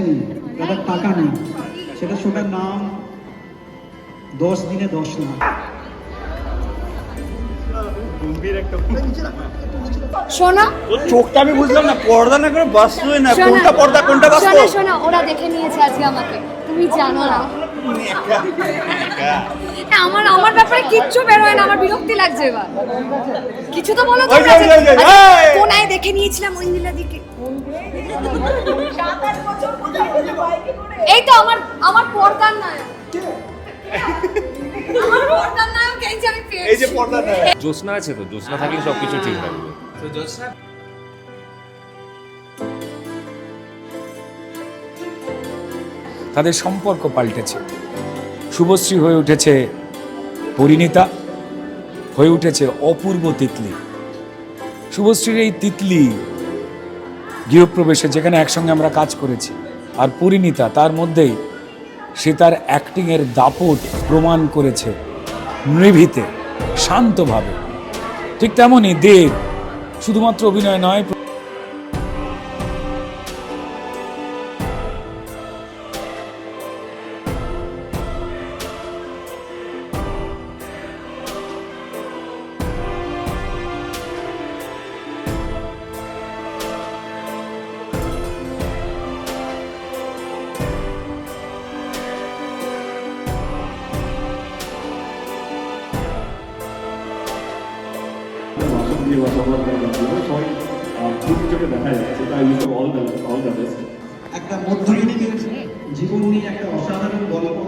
নেই তাদের টাকা নেই। সেটা শোটার নাম দশ দিনে দশ লাখ। শোনো। চোখটা আমি বুঝলাম না পর্দা না করে বাস্তবে না কোনটা পর্দা কোনটা বাস্তব? শোনো শোনো ওরা দেখে নিয়েছে আজকে আমাকে। তুমি জানো না। আমার আমার ব্যাপারে কিচ্ছু বেরোয় না আমার বিরক্তি লাগছে এবার। কিছু তো বলো ওই তোমরা ওই ওই আচ্ছা! কোনায় দেখে নিয়েছিলাম ঐন্দিলা দিকে এই তো আমার আমার পর্দার নায়ক। আমার পর্দার নায়ক এই যে আমি পেয়েছি। এই যে পর্দা না জ্যোৎস্না আছে তো জ্যোৎস্না থাকলে সবকিছু ঠিক থাকবে। তাদের সম্পর্ক পাল্টেছে। শুভশ্রী হয়ে উঠেছে পরিণীতা হয়ে উঠেছে অপূর্ব তিতলি। শুভশ্রীর এই তিতলি গৃহপ্রবেশে যেখানে একসঙ্গে আমরা কাজ করেছি। আর পরিণীতা তার মধ্যেই সে তার অ্যাক্টিংয়ের দাপট প্রমাণ করেছে নিভৃতে, শান্তভাবে। ঠিক তেমনই দেব শুধুমাত্র অভিনয় নয় জীবন নিয়ে একটা অসাধারণ গল্প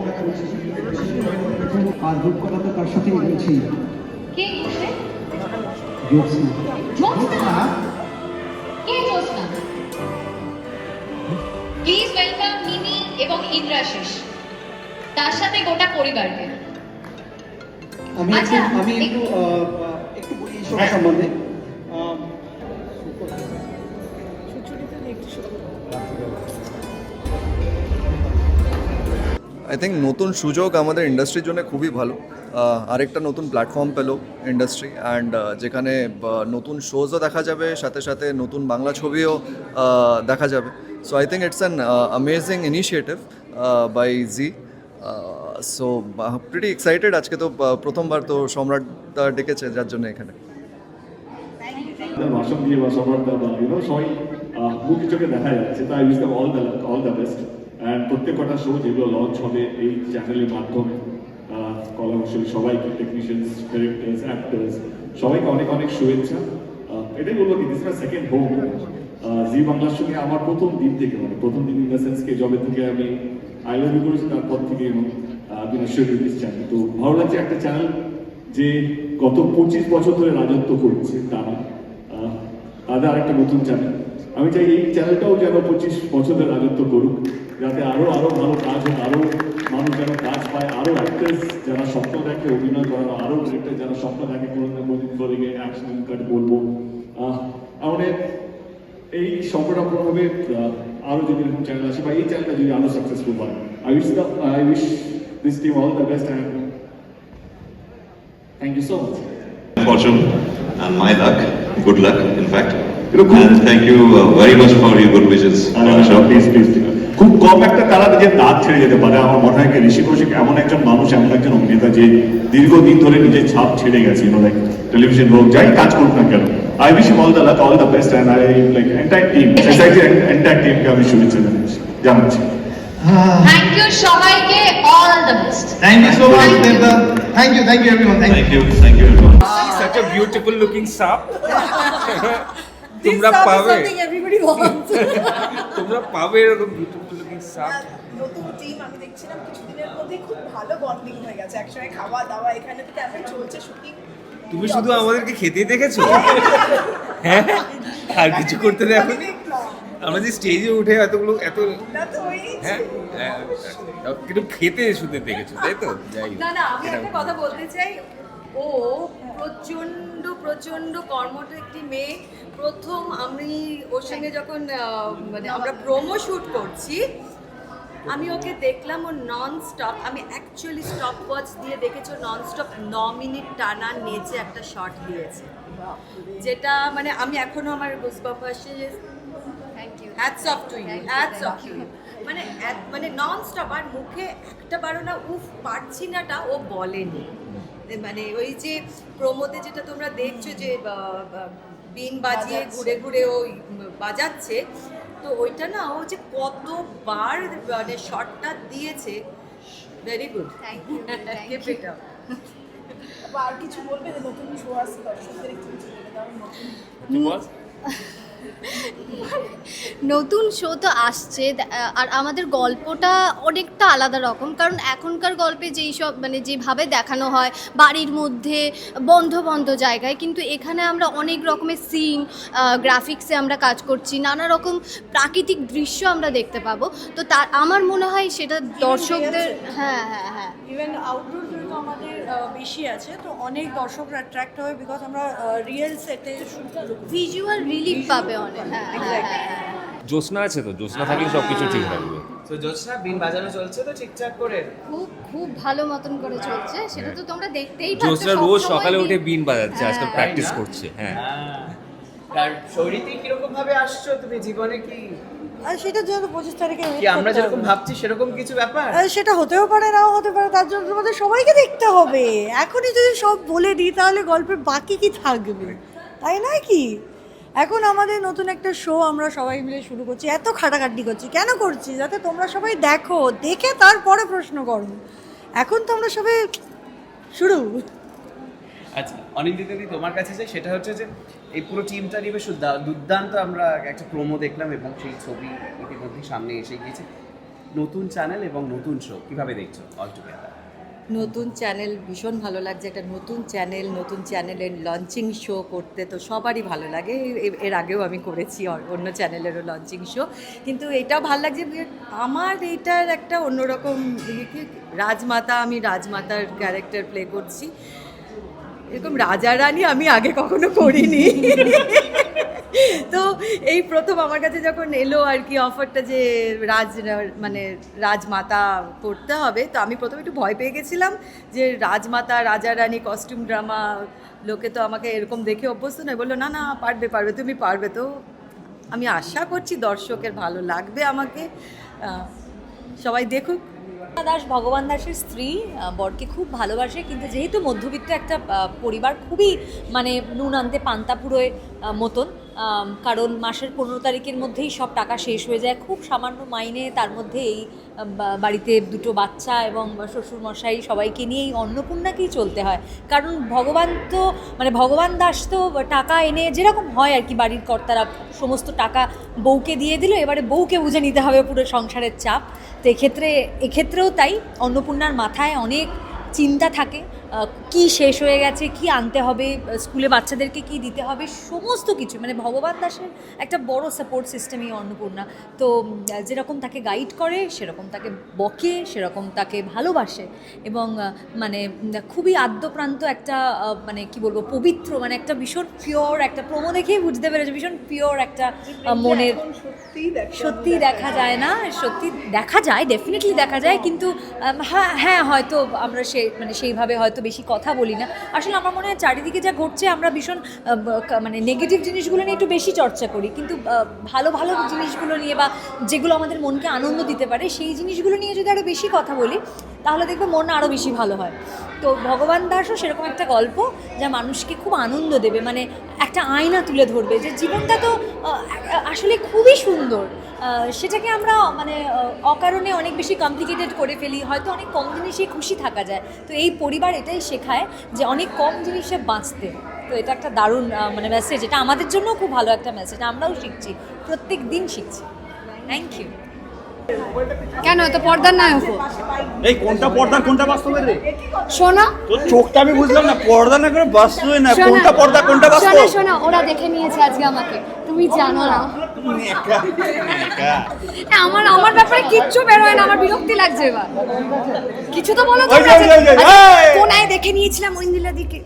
আর রূপকথা তার সাথেই রয়েছে। কে বসে জ্যোৎস্না। জ্যোৎস্না? কে জ্যোৎস্না? প্লিজ ওয়েলকাম মিমি এবং ইন্দ্রাশিস তার সাথে গোটা পরিবারকে। আমি আচ্ছা, আমি একটু একটু বলি সময় সম্বন্ধে। আহ, আই থিঙ্ক নতুন সুযোগ আমাদের ইন্ডাস্ট্রির জন্য খুবই ভালো। আরেকটা নতুন প্ল্যাটফর্ম পেল ইন্ডাস্ট্রি অ্যান্ড যেখানে নতুন শোজও দেখা যাবে, সাথে সাথে নতুন বাংলা ছবিও দেখা যাবে। So I think it's an amazing initiative by Zee so pretty excited আজকে তো প্রথমবার তো সম্রাট ডেকেছে যার জন্য এখানে। সবাই চোখে দেখা যাচ্ছে। প্রত্যেক কটা শো যেগুলো লঞ্চ হবে এই চ্যানেলের মাধ্যমে কলা কুশলী সবাইকে টেকনিশিয়ানস ডিরেক্টর্স অ্যাক্টার্স সবাইকে অনেক অনেক শুভেচ্ছা। এটাই বলব কি দিস সেকেন্ড হোম জি বাংলার সঙ্গে আমার প্রথম দিন থেকে মানে প্রথম দিন ইন দ্য সেন্সকে জবে থেকে আমি আই লাভ ইউ করেছি, তারপর থেকে এবং বিনেশ্বর দিস চ্যানেল তো ভালো লাগছে একটা চ্যানেল যে গত পঁচিশ বছর ধরে রাজত্ব করছে তারা। তাদের আরেকটা নতুন চ্যানেল আমি চাই এই চ্যানেলটাও যেন পঁচিশ বছর ধরে রাজত্ব করুক। যাতে আরও আরও ভালো কাজ হোক আরও মানুষ যেন কাজ পায় আরও অ্যাক্টার্স যারা স্বপ্ন দেখে অভিনয় করানো আরও ডিরেক্টর যারা স্বপ্ন দেখে কোনো না কোনোদিন করে গিয়ে অ্যাকশন কাট বলব আমাদের এই সম্পর্কটা হবে আরও যদি এরকম চ্যানেল আসে বা এই চ্যানেলটা যদি আরও সাকসেসফুল হয় I wish the I wish this team all the best and thank you so much fortune and my luck. Good luck, in fact. And thank you uh, very much for your good wishes. Sure. Please please খুব কম একটা কালারে যে দাঁত ছেড়ে যেতে পারে আমার মনে হয় ঋষি কৌশিক এমন একজন মানুষ এমন একজন অভিনেতা যে দীর্ঘদিন ধরে নিজের ছাপ ছেড়ে গেছে ইউনো লাইক টেলিভিশন হোক যাই কাজ করুক না কেন I wish all the luck all the best and I like entire team SIT entire টিমকে আমি শুভেচ্ছা জানাচ্ছি জানাচ্ছি থ্যাংক ইউ সবাইকে all the best you. Devda. Thank you, thank you everyone. Thank you. Thank you, thank you everyone. such a beautiful looking সাপ তোমরা পাবে। তোমরা পাবে এরকম বিউটিফুল লুকিং সাপ নতুন টিম আমি দেখছিলাম কিছুদিনের মধ্যে খুব ভালো বন্ডিং হয়ে গেছে। একসঙ্গে খাওয়া দাওয়া এখানে তো এখন চলছে শুটিং তুমি শুধু আমাদেরকে খেতে দেখেছ? হ্যাঁ? আর কিছু করতে দেখোনি আমরা যে স্টেজে উঠে এতগুলো এত হ্যাঁ হ্যাঁ, কিন্তু খেতে শুতে দেখেছ তাই তো? যাই না না আমি একটা কথা বলতে চাই। ও প্রচণ্ড প্রচণ্ড কর্মঠ একটি মেয়ে। প্রথম আমি ওর সঙ্গে যখন মানে আমরা প্রোমো শ্যুট করছি আমি ওকে দেখলাম ও নন স্টপ আমি অ্যাকচুয়ালি স্টপ ওয়াচ দিয়ে দেখেছি নন স্টপ ন মিনিট টানা নেচে একটা শট দিয়েছে। যেটা মানে আমি এখনও আমার গুসবাপ আসে hats off to you hats off to you মানে মানে নন স্টপ আর মুখে একটা বারো না উফ পারছি নাটা ও বলেনি। মানে ওই যে প্রমোদে যেটা তোমরা দেখছ যে বিন বাজিয়ে ঘুরে ঘুরে ওই বাজাচ্ছে তো ওইটা না ও যে কতবার মানে শটটা দিয়েছে। ভেরি গুড আর কিছু বলবে যে নতুন শো আসছে দর্শকদের একটু কিছু বলে দাও নতুন নতুন শো তো আসছে আর আমাদের গল্পটা অনেকটা আলাদা রকম। কারণ এখনকার গল্পে যেই সব মানে যেভাবে দেখানো হয় বাড়ির মধ্যে বন্ধ বন্ধ জায়গায় কিন্তু এখানে আমরা অনেক রকমের সিন গ্রাফিক্সে আমরা কাজ করছি নানা রকম প্রাকৃতিক দৃশ্য আমরা দেখতে পাবো। তো তার আমার মনে হয় সেটা দর্শকদের হ্যাঁ হ্যাঁ হ্যাঁ। ইভেন আউটডোর যেহেতু আমাদের বেশি আছে তো অনেক দর্শকরা অ্যাট্রাক্ট হয় বিকজ আমরা রিয়েল সেটে ভিজুয়াল রিলিফ পাবে অনেক হ্যাঁ হ্যাঁ হ্যাঁ জ্যোৎস্না আছে তো? জ্যোৎস্না থাকলে সবকিছু ঠিক থাকবে। তো জ্যোৎস্না বিন বাজানো চলছে তো ঠিকঠাক করে? খুব খুব ভালো মতন করে চলছে সেটা তো তোমরা দেখতেই পাচ্ছ জ্যোৎস্না রোজ সকালে উঠে বিন বাজাচ্ছে আজকাল হ্যাঁ। প্র্যাকটিস করছে হ্যাঁ। আর শরীরে কীরকম ভাবে আসছো তুমি? জীবনে কি আর সেটা যেহেতু পঁচিশ তারিখে কি আমরা যেরকম ভাবছি সেরকম কিছু ব্যাপার? সেটা হতেও পারে নাও হতে পারে তার জন্য তোমাদের সবাইকে দেখতে হবে। এখনই যদি সব বলে দিই তাহলে গল্পের বাকি কি থাকবে? তাই নয় কি? এখন আমাদের নতুন একটা শো আমরা সবাই মিলে শুরু করছি। এত খাটাখাটনি করছি। কেন করছি? যাতে তোমরা সবাই দেখো দেখে তারপরে প্রশ্ন করো। এখন তো আমরা সবাই শুরু। আচ্ছা অনিন্দিতা দি তোমার কাছে যে সেটা হচ্ছে যে এই পুরো টিমটা নিয়ে বেশ দুর্দান্ত আমরা একটা প্রোমো দেখলাম এবং সেই ছবি ইতিমধ্যে সামনে এসে গিয়েছে। নতুন চ্যানেল এবং নতুন শো কীভাবে দেখছ অল নতুন চ্যানেল ভীষণ ভালো লাগছে, একটা নতুন চ্যানেল নতুন চ্যানেলের লঞ্চিং শো করতে তো সবারই ভালো লাগে। এর আগেও আমি করেছি অন্য চ্যানেলেরও লঞ্চিং শো কিন্তু এটাও ভালো লাগছে আমার এটার একটা অন্যরকম ইয়ে রাজমাতা, আমি রাজমাতার ক্যারেক্টার প্লে করছি। এরকম রাজা রানী আমি আগে কখনো করিনি। তো এই প্রথম আমার কাছে যখন এলো আর কি অফারটা যে রাজ মানে রাজমাতা করতে হবে, তো আমি প্রথমে একটু ভয় পেয়ে গেছিলাম যে রাজমাতা, রাজা রানী কস্টিউম ড্রামা লোকে তো আমাকে এরকম দেখে অভ্যস্ত নয়। বলল, না না, পারবে পারবে, তুমি পারবে। তো আমি আশা করছি দর্শকের ভালো লাগবে আমাকে। সবাই দেখুক। দাস ভগবান দাসের স্ত্রী বরকে খুব ভালোবাসে কিন্তু যেহেতু মধ্যবিত্ত একটা পরিবার খুবই মানে নুন আনতে পান্তা পুরোয় আহ, মতন। কারণ মাসের পনেরো তারিখের মধ্যেই সব টাকা শেষ হয়ে যায়। খুব সামান্য মাইনে তার মধ্যে এই বাড়িতে দুটো বাচ্চা এবং শ্বশুর মশাই সবাইকে নিয়ে এই অন্নপূর্ণাকেই চলতে হয়। কারণ ভগবান তো মানে ভগবান দাস তো টাকা এনে যেরকম হয় আর কি বাড়ির কর্তারা, সমস্ত টাকা বউকে দিয়ে দিল, এবারে বউকে বুঝে নিতে হবে পুরো সংসারের চাপ। তো এক্ষেত্রে, এক্ষেত্রেও তাই। অন্নপূর্ণার মাথায় অনেক চিন্তা থাকে। কি শেষ হয়ে গেছে কি আনতে হবে স্কুলে বাচ্চাদেরকে কি দিতে হবে সমস্ত কিছু। মানে ভগবান দাসের একটা বড় সাপোর্ট সিস্টেম এই অন্নপূর্ণা। তো যেরকম তাকে গাইড করে সেরকম তাকে বকে সেরকম তাকে ভালোবাসে। এবং মানে খুবই আদ্যপ্রান্ত একটা মানে কি বলব পবিত্র মানে একটা ভীষণ পিওর একটা প্রমো দেখেই বুঝতে পেরেছে ভীষণ পিওর একটা মনের সত্যি দেখা যায়। না সত্যি দেখা যায় ডেফিনেটলি দেখা যায় কিন্তু হ্যাঁ হ্যাঁ হয়তো আমরা সে মানে সেইভাবে হয়তো বেশি কথা বলি না। আসলে আমার মনে হয় চারিদিকে যা ঘটছে, আমরা ভীষণ মানে নেগেটিভ জিনিসগুলো নিয়ে একটু বেশি চর্চা করি। কিন্তু ভালো ভালো জিনিসগুলো নিয়ে বা যেগুলো আমাদের মনকে আনন্দ দিতে পারে, সেই জিনিসগুলো নিয়ে যদি আরও বেশি কথা বলি, তাহলে দেখবে মন আরও বেশি ভালো হয়। তো ভগবান দাসও সেরকম একটা গল্প যা মানুষকে খুব আনন্দ দেবে মানে একটা আয়না তুলে ধরবে যে জীবনটা তো আসলে খুবই সুন্দর। সেটাকে আমরা মানে অকারণে অনেক বেশি কমপ্লিকেটেড করে ফেলি, হয়তো অনেক কম জিনিসে খুশি থাকা যায়। তো এই পরিবার এটাই শেখায় যে অনেক কম জিনিসে বাঁচতে। তো এটা একটা দারুণ মানে মেসেজ এটা আমাদের জন্য খুব ভালো একটা মেসেজ আমরাও শিখছি, প্রত্যেক দিন শিখছি। থ্যাংক ইউ কেন? তো পর্দার নায়ক এই কোনটা পর্দার কোনটা বাস্তবের রে? শোনা। তোর চোখটা আমি বুঝলাম না পর্দা না করে বাস্তবে না কোনটা পর্দা কোনটা বাস্তব? শোনা শোনা ওরা দেখে নিয়েছে আজকে আমাকে। তুমি জানো না। আমার আমার ব্যাপারে কিচ্ছু বেরোয় না আমার বিরক্তি লাগছে এবার। কিছু তো বলো ওই তোমরা আচ্ছা! কোনায় দেখে নিয়েছিলাম ঐন্দিলা দিকে।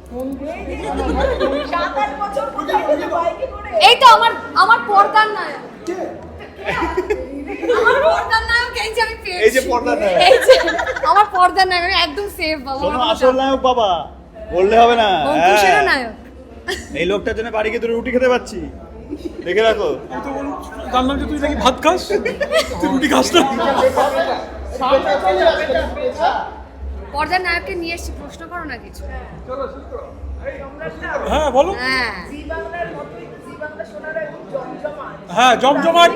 এই তো আমার আমার পর্দার নায়ক আমার পর্দার নায়ক এই যে আমি পেয়েছি। এই যে পর্দার নায়ক। এই যে আমার পর্দার নায়ক আমি একদম সেফ বাবা শোনো আসল নায়ক বাবা বললে হবে না। হ্যাঁ। নায়ক। এই লোকটার জন্য বাড়ি গিয়ে রুটি খেতে পাচ্ছি। দেখে রাখো। জানলাম যে তুই নাকি ভাত খাস? তুই রুটি খাস না? পর্দার নায়ককে নিয়ে এসেছি প্রশ্ন করো না কিছু। হ্যাঁ বলো। হ্যাঁ। জমজমাট।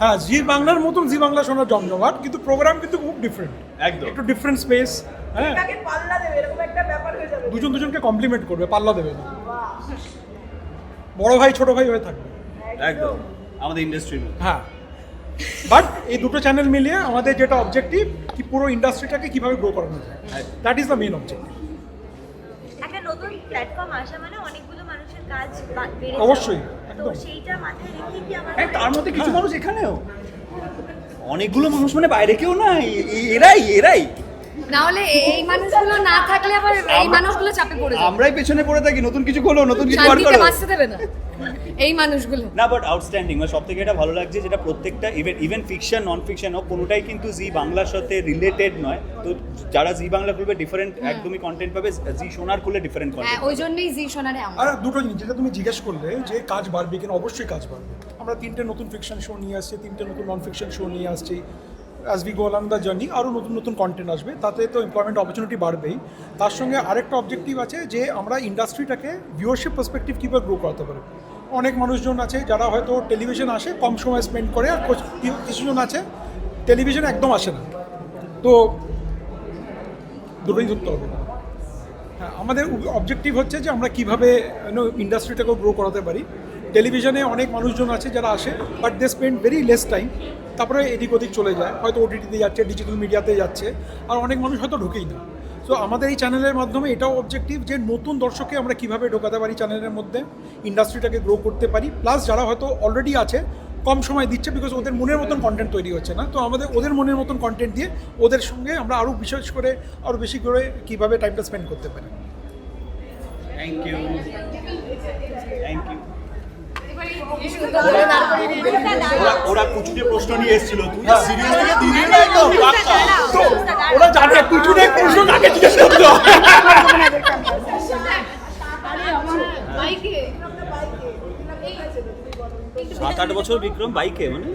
হ্যাঁ জি বাংলার মতন জি বাংলা শোনার জমজমাট কিন্তু প্রোগ্রাম কিন্তু খুব ডিফারেন্ট একদম। একটু ডিফারেন্ট স্পেস হ্যাঁ। তাকে পাল্লা দেবে এরকম একটা ব্যাপার হয়ে যাবে। দুজন দুজনকে কমপ্লিমেন্ট করবে পাল্লা দেবে না। বড় ভাই ছোট ভাই হয়ে থাকবে। একদম। আমাদের ইন্ডাস্ট্রির হ্যাঁ। বাট এই দুটো চ্যানেল মিলিয়ে আমাদের যেটা অবজেক্টিভ কি পুরো ইন্ডাস্ট্রিটাকে কীভাবে গ্রো করানো যায়। That is the main objective নতুন প্ল্যাটফর্ম আসা মানে অনেকগুলো মানুষের কাজ বেড়ে অবশ্যই, তো সেইটা মাথায় রেখে কি আমার হ্যাঁ তার মধ্যে কিছু মানুষ এখানেও। অনেকগুলো মানুষ মানে বাইরে কেউ না এরাই এরাই। না হলে এই মানুষগুলো না থাকলে আবার এই মানুষগুলো চাপে পড়ে যাবে। আমরাই পেছনে পড়ে থাকি নতুন কিছু খোলো নতুন কিছু বার করো। বাঁচতে দেবে না। এই মানুষগুলো। না বাট আউটস্ট্যান্ডিং মানে সব থেকে এটা ভালো লাগছে যেটা প্রত্যেকটা even even fiction non fiction হোক কোনোটাই কিন্তু জি বাংলার সাথে রিলেটেড নয়। তো যারা জি বাংলা খুলবে ডিফারেন্ট একদমই কন্টেন্ট পাবে জি সোনার খুলে ডিফারেন্ট হ্যাঁ কন্টেন্ট ওই জন্যই জি সোনারে আর দুটো জিনিস যেটা তুমি জিজ্ঞেস করলে যে কাজ বাড়বে কিনা অবশ্যই কাজ বাড়বে। আমরা তিনটে নতুন ফিকশন শো নিয়ে আসছি তিনটে নতুন নন ফিকশন শো নিয়ে আসছি। As we go along the journey আরও নতুন নতুন কন্টেন্ট আসবে, তাতে তো এমপ্লয়মেন্ট অপরচুনিটি বাড়বেই। তার সঙ্গে আরেকটা অবজেক্টিভ আছে যে আমরা ইন্ডাস্ট্রিটাকে ভিউয়ারশিপ পার্সপেক্টিভ কীভাবে গ্রো করাতে পারি। অনেক মানুষজন আছে যারা হয়তো টেলিভিশন আসে, কম সময় স্পেন্ড করে, আর কিছুজন আছে টেলিভিশন একদম আসে না। তো দুটোই ধরতে হবে। হ্যাঁ আমাদের অবজেক্টিভ হচ্ছে যে আমরা কীভাবে ইন্ডাস্ট্রিটাকে গ্রো করাতে পারি। টেলিভিশনে অনেক মানুষজন আছে যারা আসে but they spend very less time তারপরে এদিক ওদিক চলে যায়, হয়তো ওটিটিতে যাচ্ছে ডিজিটাল মিডিয়াতে যাচ্ছে, আর অনেক মানুষ হয়তো ঢুকেই না। সো আমাদের এই চ্যানেলের মাধ্যমে এটাও অবজেক্টিভ যে নতুন দর্শককে আমরা কীভাবে ঢোকাতে পারি চ্যানেলের মধ্যে ইন্ডাস্ট্রিটাকে গ্রো করতে পারি। প্লাস যারা হয়তো অলরেডি আছে, কম সময় দিচ্ছে বিকজ ওদের মনের মতন কন্টেন্ট তৈরি হচ্ছে না। তো আমাদের ওদের মনের মতন কন্টেন্ট দিয়ে ওদের সঙ্গে আমরা আরও বিশেষ করে, আরও বেশি করে কীভাবে টাইমটা স্পেন্ড করতে পারি। থ্যাংক ইউ থ্যাংক ইউ ওরা ওরা কুচুকে প্রশ্ন নিয়ে এসেছিল তুই সিরিয়াস থেকে দিয়ে দিলি একদম? পাক্কা। তো ওরা জানে কুচুরে প্রশ্ন কাকে জিজ্ঞেস করতে হবে? সাত আট বছর বিক্রম বাইকে মানে?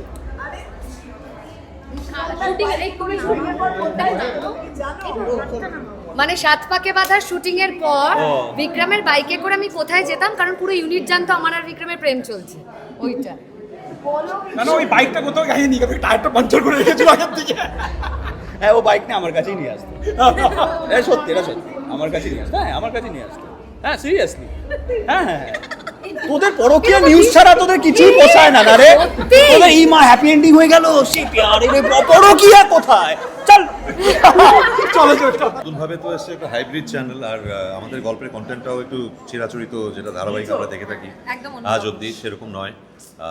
মানে সাত পাকে বাঁধার শুটিং এর পর বিক্রমের বাইকে করে আমি কোথায় যেতাম? কারণ পুরো ইউনিট জানতো আমার আর বিক্রমের প্রেম চলছে। ওইটা। না না ওই বাইকটা কোথাও গাড়ি নিয়ে গেছে টায়ারটা পাঞ্চার করে রেখেছিল আগের দিকে। হ্যাঁ ও বাইক নিয়ে আমার কাছেই নিয়ে আসতো। হ্যাঁ সত্যি এটা সত্যি। আমার কাছেই নিয়ে আসতো। হ্যাঁ আমার কাছেই নিয়ে আসতো। হ্যাঁ সিরিয়াসলি হ্যাঁ হ্যাঁ হ্যাঁ। তোদের পরকীয়া নিউজ ছাড়া তোদের কিছুই পোষায় না না রে? তোদের এই মা হ্যাপি এন্ডিং হয়ে গেল সে প্যারে রে পরকীয়া কোথায়? চল। চলো চলো নতুনভাবে তো এসছে একটা হাইব্রিড চ্যানেল আর আমাদের গল্পের কন্টেন্টটাও একটু চিরাচরিত যেটা ধারাবাহিক আমরা দেখে থাকি। একদম আজ অবধি সেরকম নয়।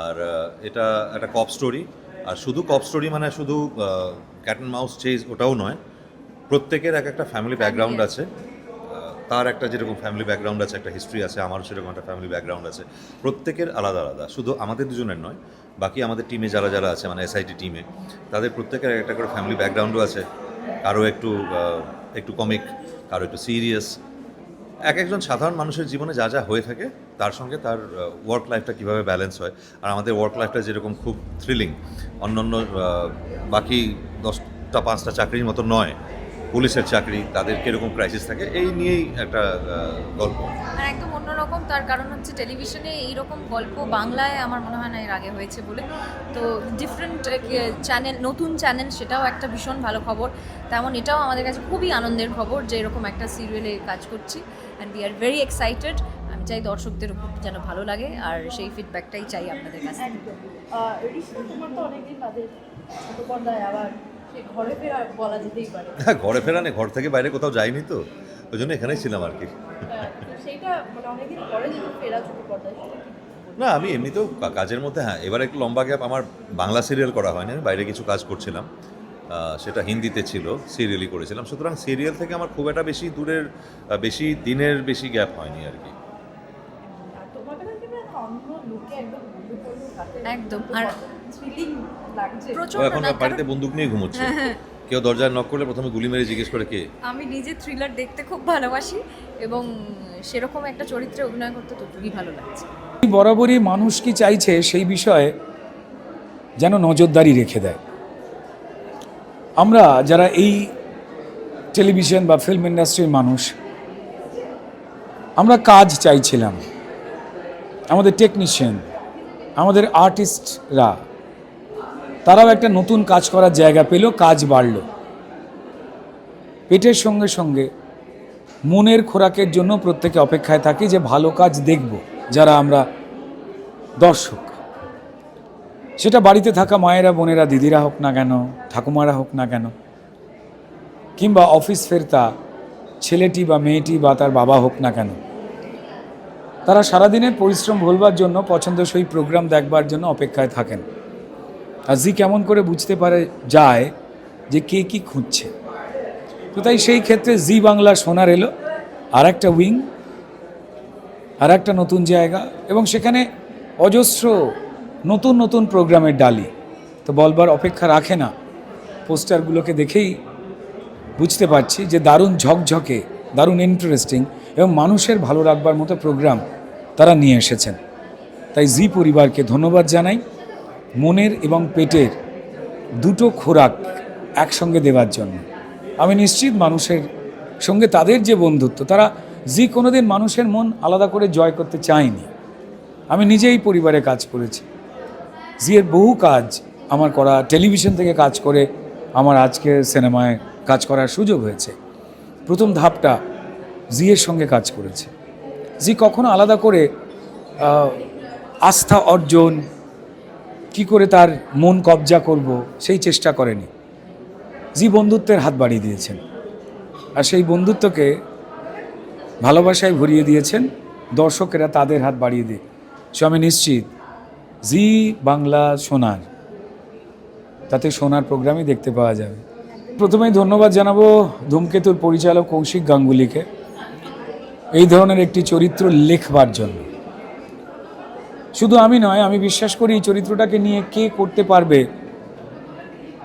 আর এটা একটা কপ স্টোরি আর শুধু কপ স্টোরি মানে শুধু ক্যাট মাউস চেজ ওটাও নয়। প্রত্যেকের এক একটা ফ্যামিলি ব্যাকগ্রাউন্ড আছে। তার একটা যেরকম ফ্যামিলি ব্যাকগ্রাউন্ড আছে, একটা হিস্ট্রি আছে, আমারও সেরকম একটা ফ্যামিলি ব্যাকগ্রাউন্ড আছে। প্রত্যেকের আলাদা আলাদা, শুধু আমাদের দুজনের নয়, বাকি আমাদের টিমে যারা যারা আছে মানে এসআইটি টিমে তাদের প্রত্যেকের একটা করে ফ্যামিলি ব্যাকগ্রাউন্ডও আছে। কারও একটু একটু কমিক কারও একটু সিরিয়াস এক একজন সাধারণ মানুষের জীবনে যা যা হয়ে থাকে, তার সঙ্গে তার ওয়ার্ক লাইফটা কীভাবে ব্যালেন্স হয়। আর আমাদের ওয়ার্ক লাইফটা যেরকম খুব থ্রিলিং অন্য অন্য বাকি দশটা, পাঁচটা চাকরির মতো নয় পুলিশের চাকরি তাদের কীরকম ক্রাইসিস থাকে এই নিয়েই একটা গল্প। আর একদম অন্যরকম তার কারণ হচ্ছে টেলিভিশনে এইরকম গল্প বাংলায় আমার মনে হয় না এর আগে হয়েছে বলে। তো ডিফারেন্ট চ্যানেল নতুন চ্যানেল সেটাও একটা ভীষণ ভালো খবর। তেমন এটাও আমাদের কাছে খুবই আনন্দের খবর যে এরকম একটা সিরিয়ালে কাজ করছি। And we are very excited আমি চাই দর্শকদের উপর যেন ভালো লাগে আর সেই ফিডব্যাকটাই চাই আপনাদের কাছে তোমার তো অনেকদিন বাদে ছোট পর্দায় আবার ঘরে ফেরা বলা যেতেই পারে। হ্যাঁ ঘরে ফেরা নেই ঘর থেকে বাইরে কোথাও যাইনি তো ওই জন্য এখানেই ছিলাম আর কি। সেইটা মানে? না আমি এমনিতেও কাজের মধ্যে হ্যাঁ এবার একটু লম্বা গ্যাপ আমার বাংলা সিরিয়াল করা হয়নি আমি বাইরে কিছু কাজ করছিলাম। সেটা হিন্দিতে ছিল সিরিয়ালই করেছিলাম। সুতরাং সিরিয়াল থেকে আমার খুব একটা বেশি দূরের বেশি দিনের বেশি গ্যাপ হয়নি আর কি। একদম আর ও এখন বাড়িতে বন্দুক নিয়ে ঘুমোচ্ছে। হ্যাঁ, হ্যাঁ। কেউ দরজায় নক করলে প্রথমে গুলি মেরে জিজ্ঞেস করে কে? আমি নিজে থ্রিলার দেখতে খুব ভালোবাসি এবং সেরকম একটা চরিত্রে অভিনয় করতে তো খুবই ভালো লাগছে। বরাবরই মানুষ কি চাইছে সেই বিষয়ে যেন নজরদারি রেখে দেয়। আমরা যারা এই টেলিভিশন বা ফিল্ম ইন্ডাস্ট্রির মানুষ আমরা কাজ চাইছিলাম। আমাদের টেকনিশিয়ান আমাদের আর্টিস্টরা তারাও একটা নতুন কাজ করার জায়গা পেল, কাজ বাড়ল। পেটের সঙ্গে সঙ্গে মনের খোরাকের জন্য প্রত্যেকে অপেক্ষায় থাকি যে ভালো কাজ দেখব, যারা আমরা দর্শক। সেটা বাড়িতে থাকা মায়েরা, বোনেরা, দিদিরা হোক না কেন, ঠাকুমারা হোক না কেন, কিংবা অফিস ফেরতা, ছেলেটি বা মেয়েটি বা তার বাবা হোক না কেন, তারা সারাদিনের পরিশ্রম ভুলবার জন্য পছন্দসই প্রোগ্রাম দেখবার জন্য অপেক্ষায় থাকেন। আর জি কেমন করে বুঝতে পারে, যায় যে কে কি খুঁজছে। তো তাই সেই ক্ষেত্রে জি বাংলা সোনার এলো আর একটা উইং আর একটা নতুন জায়গা এবং সেখানে অজস্র নতুন নতুন প্রোগ্রামের ডালি। তো বলবার অপেক্ষা রাখে না, পোস্টারগুলোকে দেখেই বুঝতে পারছি যে দারুণ ঝকঝকে, দারুণ ইন্টারেস্টিং এবং মানুষের ভালো রাখবার মতো প্রোগ্রাম তারা নিয়ে এসেছেন। তাই জি পরিবারকে ধন্যবাদ জানাই। মনের এবং পেটের দুটো খোরাক একসঙ্গে দেওয়ার জন্য। আমি নিশ্চিত মানুষের সঙ্গে তাদের যে বন্ধুত্ব, তারা জি কোনোদিন মানুষের মন আলাদা করে জয় করতে চায়নি। আমি নিজেই পরিবারে কাজ করেছি। জিয়ের বহু কাজ আমার করা, টেলিভিশন থেকে কাজ করে আমার আজকে সিনেমায় কাজ করার সুযোগ হয়েছে। প্রথম ধাপটা জিয়ের সঙ্গে কাজ করেছে। জি কখনো আলাদা করে আস্থা অর্জন কি করে তার মন কবজা করব, সেই চেষ্টা করেনি। জি বন্ধুত্বের হাত বাড়িয়ে দিয়েছেন। আর সেই বন্ধুত্বকে ভালোবাসায় ভরিয়ে দিয়েছেন দর্শকেরা তাদের হাত বাড়িয়ে দিয়ে। সে আমি নিশ্চিত, জি বাংলা সোনার, তাতে সোনার প্রোগ্রামই দেখতে পাওয়া যাবে। প্রথমেই ধন্যবাদ জানাব ধূমকেতুর পরিচালক কৌশিক গাঙ্গুলিকে। এই ধরনের একটি চরিত্র লেখবার জন্য। শুধু আমি নয়, আমি বিশ্বাস করি এই চরিত্রটাকে নিয়ে কে করতে পারবে।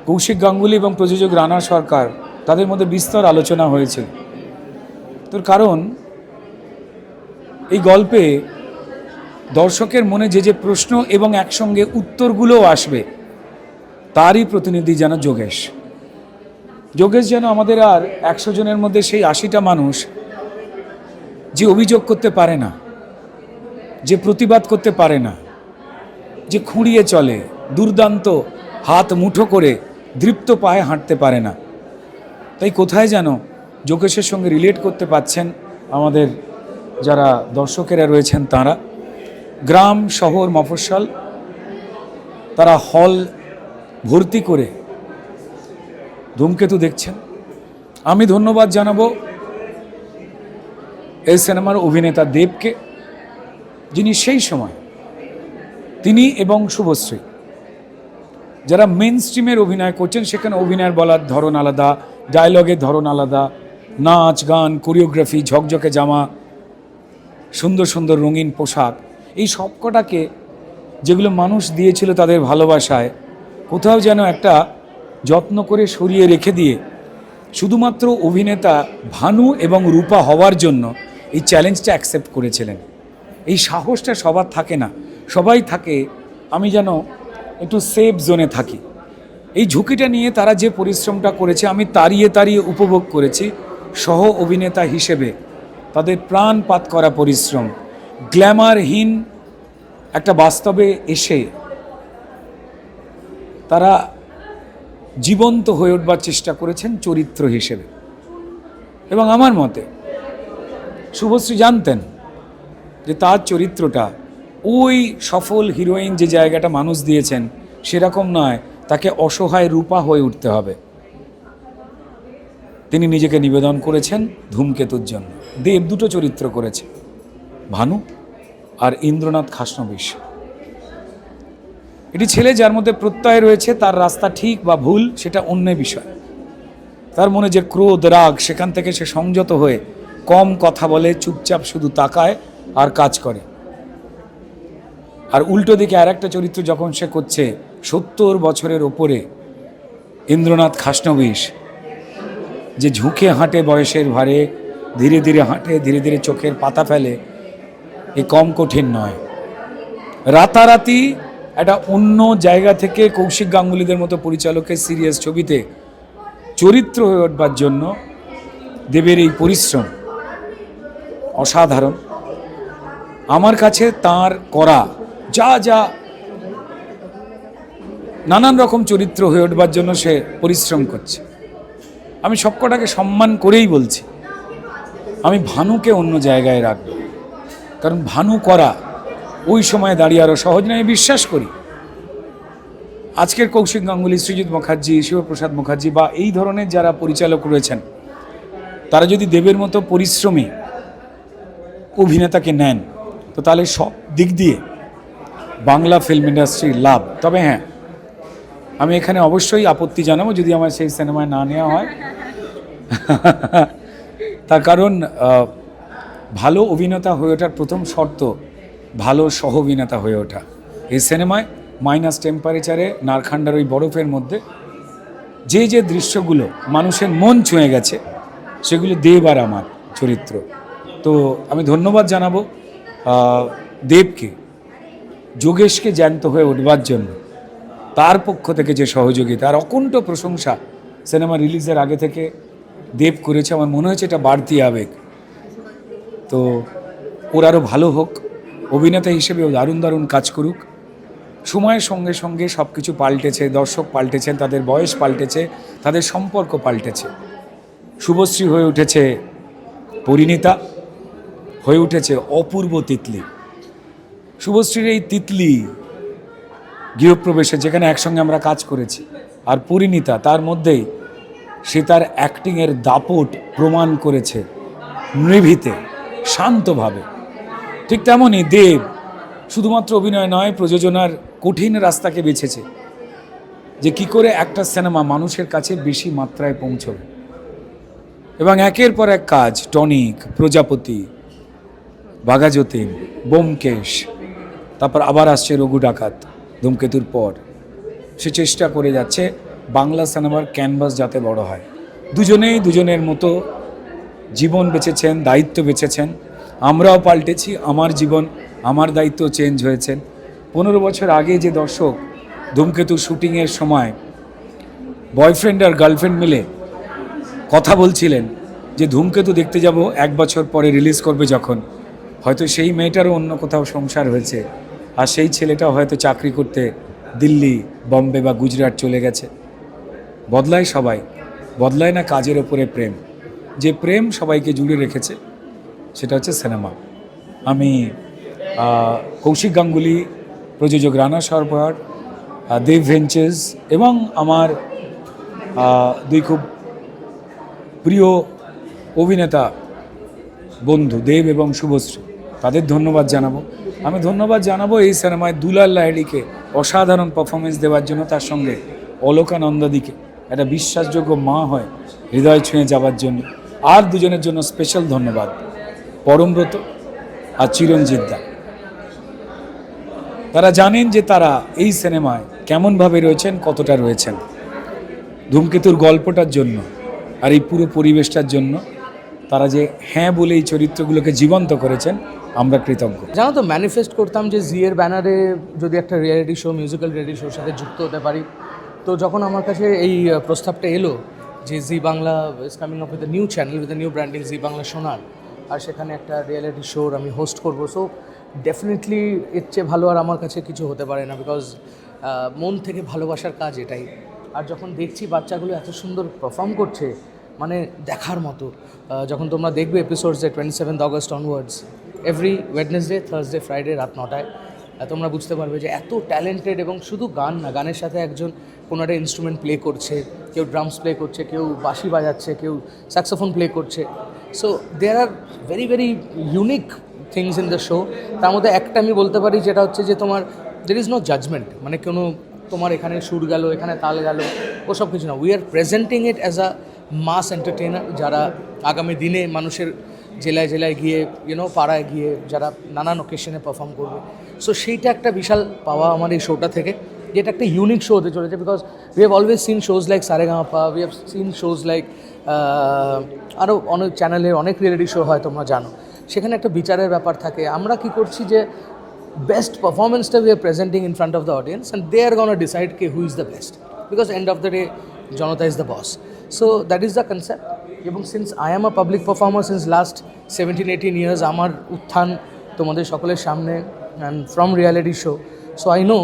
কৌশিক গাঙ্গুলি এবং প্রযোজক রানা সরকার, তাদের মধ্যে বিস্তর আলোচনা হয়েছে। তোর কারণ, এই গল্পে দর্শকের মনে যে যে প্রশ্ন এবং একসঙ্গে উত্তরগুলোও আসবে, তারই প্রতিনিধি যেন যোগেশ। যোগেশ যেন আমাদের আর একশো জনের মধ্যে সেই আশিটা মানুষ যে অভিযোগ করতে পারে না। যে প্রতিবাদ করতে পারে না, যে খুঁড়িয়ে চলে, দুর্দান্ত হাত মুঠো করে দৃপ্ত পায়ে হাঁটতে পারে না। তাই কোথায় যেন যোগেশের সঙ্গে রিলেট করতে পাচ্ছেন আমাদের যারা দর্শকেরা রয়েছেন তারা। গ্রাম, শহর, মফস্বল, তারা হল ভর্তি করে ধূমকেতু দেখছেন। আমি ধন্যবাদ জানাব এই সিনেমার অভিনেতা দেবকে। যিনি সেই সময় তিনি এবং শুভশ্রী, যারা মেন স্ট্রিমের অভিনয় করছেন, সেখানে অভিনয়ের বলার ধরন আলাদা ডায়লগের ধরন আলাদা, নাচ, গান কোরিওগ্রাফি ঝকঝকে জামা, সুন্দর সুন্দর রঙিন পোশাক, এই সবকটাকে যেগুলো মানুষ দিয়েছিল তাদের ভালোবাসায়, কোথাও যেন একটা যত্ন করে সরিয়ে রেখে দিয়ে শুধুমাত্র অভিনেতা ভানু এবং রূপা হওয়ার জন্য এই চ্যালেঞ্জটা অ্যাকসেপ্ট করেছিলেন। এই সাহসটা সবার থাকে না। সবাই থাকে, আমি যেন একটু সেফ জোনে থাকি। এই ঝুঁকিটা নিয়ে তারা যে পরিশ্রমটা করেছে, আমি তাড়িয়ে তাড়িয়ে উপভোগ করেছি সহ অভিনেতা হিসেবে। তাদের প্রাণপাত করা পরিশ্রম গ্ল্যামারহীন একটা বাস্তবে এসে তারা জীবন্ত হয়ে উঠবার চেষ্টা করেছেন চরিত্র হিসেবে। এবং আমার মতে, শুভশ্রী জানতেন যে তার চরিত্রটা, ওই সফল হিরোইন যে জায়গাটা মানুষ দিয়েছেন, সেরকম নয়, তাকে অসহায় রূপা হয়ে উঠতে হবে। তিনি নিজেকে নিবেদন করেছেন ধূমকেতুর জন্য। দেব দুটো চরিত্র করেছে, ভানু আর ইন্দ্রনাথ খাসনবিশ। এটি ছেলে যার মধ্যে প্রত্যয় রয়েছে, তার রাস্তা ঠিক বা ভুল, সেটা অন্য বিষয়। তার মনে যে ক্রোধ, রাগ, সেখান থেকে সে সংযত হয়ে কম কথা বলে, চুপচাপ শুধু তাকায় আর কাজ করে। আর উল্টো দিকে আর একটা চরিত্র যখন সে করছে, সত্তর বছরের ওপরে, ইন্দ্রনাথ খাসনবিশ, যে ঝুঁকে হাঁটে বয়সের ভারে, ধীরে ধীরে হাঁটে, ধীরে ধীরে চোখের পাতা ফেলে, এ কম কঠিন নয়। রাতারাতি একটা অন্য জায়গা থেকে কৌশিক গাঙ্গুলিদের মতো পরিচালকের সিরিয়াস ছবিতে চরিত্র হয়ে উঠবার জন্য দেবের এই পরিশ্রম অসাধারণ। আমার কাছে তার করা, যা যা নানান রকম চরিত্র হয়ে উঠবার জন্য সে পরিশ্রম করছে। আমি সবকটাকে সম্মান করেই বলছি। আমি ভানুকে অন্য জায়গায় রাখব। কারণ ভানু করা, ওই সময় দাঁড়িয়ে আরও সহজ নয়, আমি বিশ্বাস করি। আজকের কৌশিক গাঙ্গুলি সৃজিৎ মুখার্জি, শিবপ্রসাদ মুখার্জি বা এই ধরনের যারা পরিচালক রয়েছেন, তারা যদি দেবের মতো পরিশ্রমী অভিনেতাকে নেন তো তাহলে সব দিক দিয়ে বাংলা ফিল্ম ইন্ডাস্ট্রির লাভ। তবে হ্যাঁ আমি এখানে অবশ্যই আপত্তি জানাব যদি আমার সেই সিনেমায় না নেওয়া হয়। তার কারণ ভালো অভিনেতা হয়ে ওঠার প্রথম শর্ত ভালো সহ অভিনেতা হয়ে ওঠা। এই সিনেমায় মাইনাস টেম্পারেচারে নারখান্ডার ওই বরফের মধ্যে যে যে দৃশ্যগুলো মানুষের মন ছুঁয়ে গেছে, সেগুলো দেব আর আমার চরিত্র। তো আমি ধন্যবাদ জানাব। দেবকে, যোগেশকে জ্যান্ত হয়ে উঠবার জন্য তার পক্ষ থেকে যে সহযোগিতা আর অকুণ্ঠ প্রশংসা সিনেমা রিলিজের আগে থেকে দেব করেছে। আমার মনে হয়েছে এটা বাড়তি আবেগ। তো ওর আরও ভালো হোক, অভিনেতা হিসেবে ও দারুণ দারুণ কাজ করুক। সময়ের সঙ্গে সঙ্গে সব কিছু পাল্টেছে, দর্শক পাল্টেছেন, তাদের বয়স পাল্টেছে, তাদের সম্পর্ক পাল্টেছে। শুভশ্রী হয়ে উঠেছে পরিণীতা। হয়ে উঠেছে অপূর্ব তিতলি। শুভশ্রীর এই তিতলি গৃহপ্রবেশে যেখানে একসঙ্গে আমরা কাজ করেছি, আর পরিণীতা তার মধ্যেই সে তার অ্যাক্টিংয়ের দাপট প্রমাণ করেছে নিভৃতে, শান্তভাবে। ঠিক তেমনই দেব শুধুমাত্র অভিনয় নয়, প্রযোজনার কঠিন রাস্তাকে বেছেছে, যে কি করে একটা সিনেমা মানুষের কাছে বেশি মাত্রায় পৌঁছবে। এবং একের পর এক কাজ, টনিক, প্রজাপতি বাঘাযতীন, বোমকেশ, তারপর আবার আসছে রঘু ডাকাত ধূমকেতুর পর। সে চেষ্টা করে যাচ্ছে বাংলা সিনেমার ক্যানভাস যাতে বড় হয়। দুজনেই দুজনের মতো জীবন বেঁচেছেন, দায়িত্ব বেঁচেছেন। আমরাও পাল্টেছি, আমার জীবন, আমার দায়িত্ব চেঞ্জ হয়েছেন পনেরো বছর আগে যে দর্শক ধূমকেতু শুটিংয়ের সময় বয়ফ্রেন্ড আর গার্লফ্রেন্ড মিলে কথা বলছিলেন যে ধূমকেতু দেখতে যাব, এক বছর পরে রিলিজ করবে যখন। হয়তো সেই মেয়েটারও অন্য কোথাও সংসার হয়েছে আর সেই ছেলেটাও হয়তো চাকরি করতে দিল্লি, বম্বে বা গুজরাট চলে গেছে। বদলায় সবাই, বদলায় না কাজের ওপরে প্রেম। যে প্রেম সবাইকে জুড়ে রেখেছে, সেটা হচ্ছে সিনেমা। আমি কৌশিক গাঙ্গুলি, প্রযোজক রানা সরবর দেব ভেঞ্চার্স এবং আমার দুই খুব প্রিয় অভিনেতা বন্ধু দেব এবং শুভশ্রী। তাদের ধন্যবাদ জানাব। আমি ধন্যবাদ জানাব এই সিনেমায় দুলাল লাহিড়িকে অসাধারণ পারফরমেন্স দেওয়ার জন্য, তার সঙ্গে অলোকা নন্দাদিকে একটা বিশ্বাসযোগ্য মা হয়, হৃদয় ছুঁয়ে যাওয়ার জন্য। আর দুজনের জন্য স্পেশাল ধন্যবাদ, পরমব্রত আর চিরঞ্জিত দা। তারা জানেন যে তারা এই সিনেমায় কেমনভাবে রয়েছেন, কতটা রয়েছেন। ধূমকেতুর গল্পটার জন্য আর এই পুরো পরিবেশটার জন্য তারা যে হ্যাঁ বলে এই চরিত্রগুলোকে জীবন্ত করেছেন আমরা কৃতজ্ঞ। জানো তো ম্যানিফেস্ট করতাম যে জিয়ের ব্যানারে যদি একটা রিয়েলিটি শো মিউজিক্যাল রিয়েলিটি শোর সাথে যুক্ত হতে পারি। তো যখন আমার কাছে এই প্রস্তাবটা এলো যে Zee Bangla is coming up with new channel with new branding Zee Bangla Sonar আর সেখানে একটা রিয়েলিটি শোর আমি হোস্ট করব সো ডেফিনেটলি এর চেয়ে ভালো আর আমার কাছে কিছু হতে পারে না বিকজ মন থেকে ভালোবাসার কাজ এটাই। আর যখন দেখছি বাচ্চাগুলো এত সুন্দর পারফর্ম করছে মানে দেখার মতো যখন তোমরা দেখবে এপিসোডসে twenty seventh August onwards every Wednesday Thursday Friday রাত নটায় তোমরা বুঝতে পারবে যে এত ট্যালেন্টেড এবং শুধু গান না, গানের সাথে একজন কোনো একটা ইনস্ট্রুমেন্ট প্লে করছে, কেউ ড্রামস প্লে করছে, কেউ বাঁশি বাজাচ্ছে, কেউ স্যাক্সোফোন প্লে করছে। So there are very very unique things in the show তার মধ্যে একটা আমি বলতে পারি যেটা হচ্ছে যে তোমার দের ইজ নো জাজমেন্ট মানে কোনো তোমার এখানে সুর গেল, এখানে তাল গেল ওসব কিছু না। We are presenting it as a mass entertainer যারা আগামী দিনে মানুষের জেলায় জেলায় গিয়ে ইউনো পাড়ায় গিয়ে যারা নানান ওকেশনে পারফর্ম করবে। সো সেইটা একটা বিশাল পাওয়া আমার এই শোটা থেকে যেটা একটা ইউনিক শো হতে চলেছে because we have always seen shows like Sa Re Ga Ma Pa we have seen shows like আরও অনেক চ্যানেলে অনেক রিয়েলিটি শো হয় তোমরা জানো। সেখানে একটা বিচারের ব্যাপার থাকে। আমরা কি করছি যে বেস্ট পারফরমেন্সটা that are presenting presenting in front of the audience and they are going to decide okay, who is the best because end of the day Jonatha is the that is the concept এবং since I am a public performer since last seventeen eighteen years আমার উত্থান তোমাদের সকলের সামনে and from reality show so I know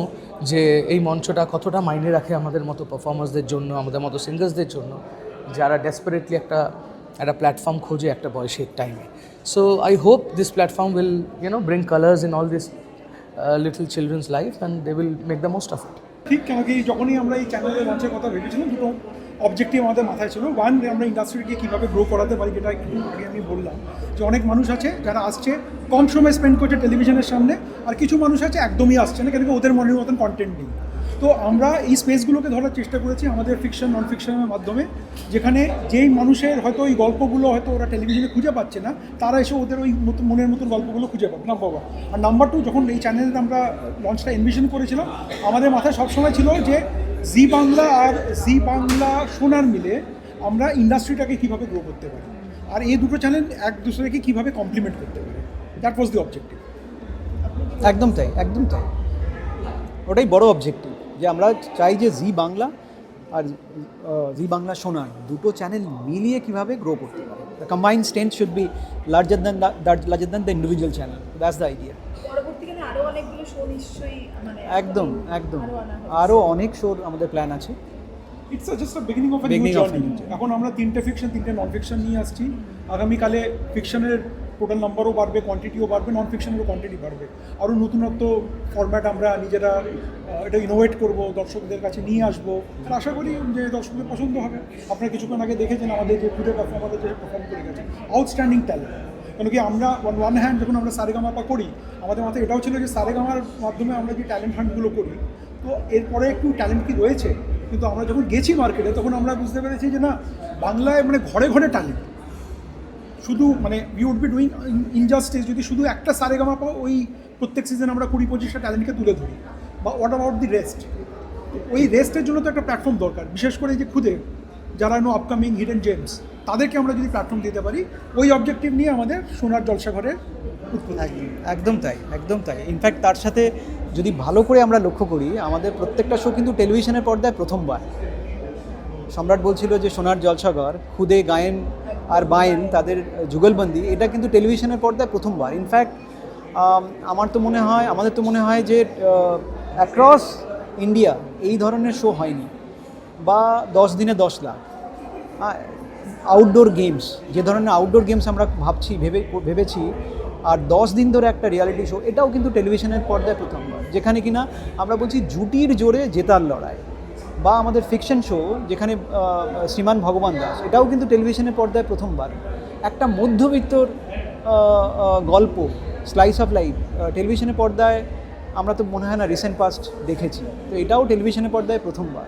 যে এই মঞ্চটা কতটা মাইনে রাখে আমাদের মতো পারফর্মার্সদের জন্য, আমাদের মতো সিঙ্গার্সদের জন্য, যারা ডেসপারেটলি একটা একটা প্ল্যাটফর্ম খোঁজে একটা বয়সের টাইমে so I hope this platform will you know bring colours in all this little children's life and they will make the most of it ঠিক কেন কি, যখনই আমরা এই চ্যানেলের লঞ্চের কথা ভেবেছিলাম, দুটো অবজেক্টিভ আমাদের মাথায় ছিল। ওয়ান আমরা ইন্ডাস্ট্রিকে কীভাবে গ্রো করাতে পারি যেটা আগে আমি বললাম। যে অনেক মানুষ আছে যারা আসছে, কম সময় স্পেন্ড করছে টেলিভিশনের সামনে, আর কিছু মানুষ আছে একদমই আসছে না, কেন ওদের মনের মতন কন্টেন্ট নেই। তো আমরা এই স্পেসগুলোকে ধরার চেষ্টা করেছি আমাদের ফিকশন নন ফিকশনের মাধ্যমে, যেখানে যেই মানুষের হয়তো ওই গল্পগুলো হয়তো ওরা টেলিভিশনে খুঁজে পাচ্ছে না, তারা এসে ওদের ওই মনের মতন গল্পগুলো খুঁজে পাবে নাম্বার ওয়ান আর নাম্বার টু যখন এই চ্যানেলে আমরা লঞ্চটা এনভিশন করেছিলাম, আমাদের মাথায় সবসময় ছিল যে জি বাংলা আর জি বাংলা সোনার মিলে আমরা ইন্ডাস্ট্রিটাকে কীভাবে গ্রো করতে পারি? আর এই দুটো চ্যানেল এক দুসরেকে কীভাবে কমপ্লিমেন্ট করতে পারি? দ্যাট ওয়াজ দি অবজেক্টিভ একদম তাই একদম তাই। ওটাই বড় অবজেক্টিভ যে আমরা চাই যে জি বাংলা আর জি বাংলা সোনার দুটো চ্যানেল মিলিয়ে কীভাবে গ্রো করতে পারে। The combined strength should be larger than larger than the individual channel that's the idea অনেকগুলো শো নিশ্চয়ই মানে একদম একদম। আরও অনেক শোর আমাদের প্ল্যান আছে। It's just a beginning of new journey এখন আমরা তিনটে ফিকশন তিনটে নন ফিকশন নিয়ে আসছি। আগামীকালে ফিকশনের টোটাল নাম্বারও বাড়বে কোয়ান্টিটিও বাড়বে নন ফিকশনেরও কোয়ান্টিটি বাড়বে। আরও নতুনত্ব ফরম্যাট আমরা নিজেরা এটা ইনোভেট করব দর্শকদের কাছে নিয়ে আসব। আর আশা করি যে দর্শকদের পছন্দ হবে। আপনারা কিছুক্ষণ আগে দেখেছেন আমাদের যে পুজো পারফর্মার যে পারফর্ম করে গেছে। আউটস্ট্যান্ডিং ট্যালেন্ট কেন কি আমরা ওয়ান ওয়ান হ্যান্ড যখন আমরা সারেগামাপা করি, আমাদের মাথায় এটাও ছিল যে সারেগামার মাধ্যমে আমরা যে ট্যালেন্ট হান্টগুলো করি, তো এরপরে একটু ট্যালেন্ট কি রয়েছে, কিন্তু আমরা যখন গেছি মার্কেটে তখন আমরা বুঝতে পেরেছি যে না, বাংলায় মানে ঘরে ঘরে ট্যালেন্ট শুধু মানে we would be doing injustice যদি শুধু একটা সারেগামাপা ওই প্রত্যেক সিজন আমরা কুড়ি পঁচিশটা ট্যালেন্টকে তুলে ধরি, বা হোয়াট অ্যাবাউট দি রেস্ট ওই রেস্টের জন্য তো একটা প্ল্যাটফর্ম দরকার, বিশেষ করে যে খুদে। যারা নো আপকামিং হিডেন জেমস তাদেরকে আমরা যদি প্ল্যাটফর্ম দিতে পারি, ওই অবজেক্টিভ নিয়ে আমাদের সোনার জলসাঘরের একদম তাই একদম তাই। ইনফ্যাক্ট তার সাথে যদি ভালো করে আমরা লক্ষ্য করি, আমাদের প্রত্যেকটা শো কিন্তু টেলিভিশনের পর্দায় প্রথমবার। সম্রাট বলছিল যে সোনার জলসাগর খুদে, গায়েন আর বায়েন তাদের যুগলবন্দি, এটা কিন্তু টেলিভিশনের পর্দায় প্রথমবার। ইনফ্যাক্ট আমার তো মনে হয়, আমাদের তো মনে হয় যে অ্যাক্রস ইন্ডিয়া এই ধরনের শো হয়নি। বা দশ দিনে দশ লাখ। আউটডোর গেমস যে ধরনের আউটডোর গেমস আমরা ভাবছি, ভেবে, ভেবেছি, আর দশ দিন ধরে একটা রিয়ালিটি শো এটাও কিন্তু টেলিভিশনের পর্দায় প্রথমবার। যেখানে কিনা আমরা বলছি জুটির জোরে জেতার লড়াই। বা আমাদের ফিকশন শো যেখানে শ্রীমান ভগবান দাস, এটাও কিন্তু টেলিভিশনের পর্দায় প্রথমবার। একটা মধ্যবিত্তর গল্প স্লাইস অফ লাইফ টেলিভিশনের পর্দায় আমরা তো মনে হয় না রিসেন্ট পাস্ট দেখেছি। তো এটাও টেলিভিশনের পর্দায় প্রথমবার।